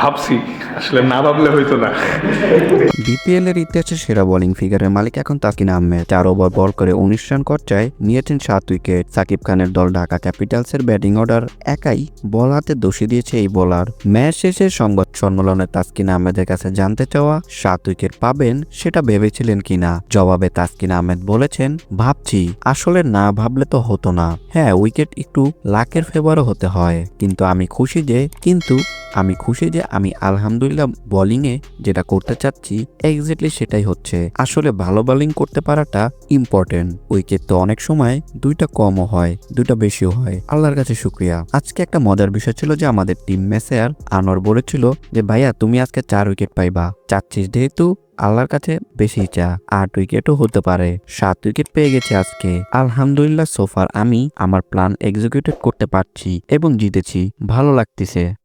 ভাবছি, আসলে না ভাবলে হইতো না। বিপিএল এর ইতিহাসে সেরা বোলিং ফিগারের মালিক এখন তাকিন আহমেদ। চার ওভার বল করে উনিশ রান খরচায় নিয়েছেন সাত উইকেট সাকিব খানের দল ঢাকা ক্যাপিটালসের ব্যাটিং অর্ডার একাই বল হাতে দোষী দিয়েছে এই বোলার ম্যাচ শেষে সংবাদ সম্মেলনে তাসকিন আহমেদের কাছে জানতে চাওয়া, সাত উইকেট পাবেন সেটা ভেবেছিলেন কিনা? জবাবে তাসকিন আহমেদ বলেছেন, ভাবছি, আসলে না ভাবলে তো হতো না। হ্যাঁ উইকেট একটু লাকের ফেভারও হতে হয়। কিন্তু আমি খুশি যে, কিন্তু আমি খুশি যে আমি আলহামদুলিল্লাহ বোলিংয়ে যেটা করতে চাচ্ছি এক্স্যাক্টলি সেটাই হচ্ছে। আসলে ভালো বোলিং করতে পারাটা ইম্পর্টেন্ট উইকেট তো অনেক সময় দুইটা কমও হয়, দুইটা বেশিও হয়। আল্লাহর কাছে শুক্রিয়া। আজকে একটা মজার বিষয় ছিল যে আমাদের টিম আর আনোয়ার বলেছিল যে, ভাইয়া, তুমি আজকে চার উইকেট পাইবা। চাচ্ছিস যেহেতু আল্লাহর কাছে বেশি চা। আট উইকেটও হতে পারে। সাত উইকেট পেয়ে গেছে আজকে। আলহামদুলিল্লাহ সোফার আমি আমার প্ল্যান এক্সিকিউটেড করতে পারছি এবং জিতেছি। ভালো লাগতেছে।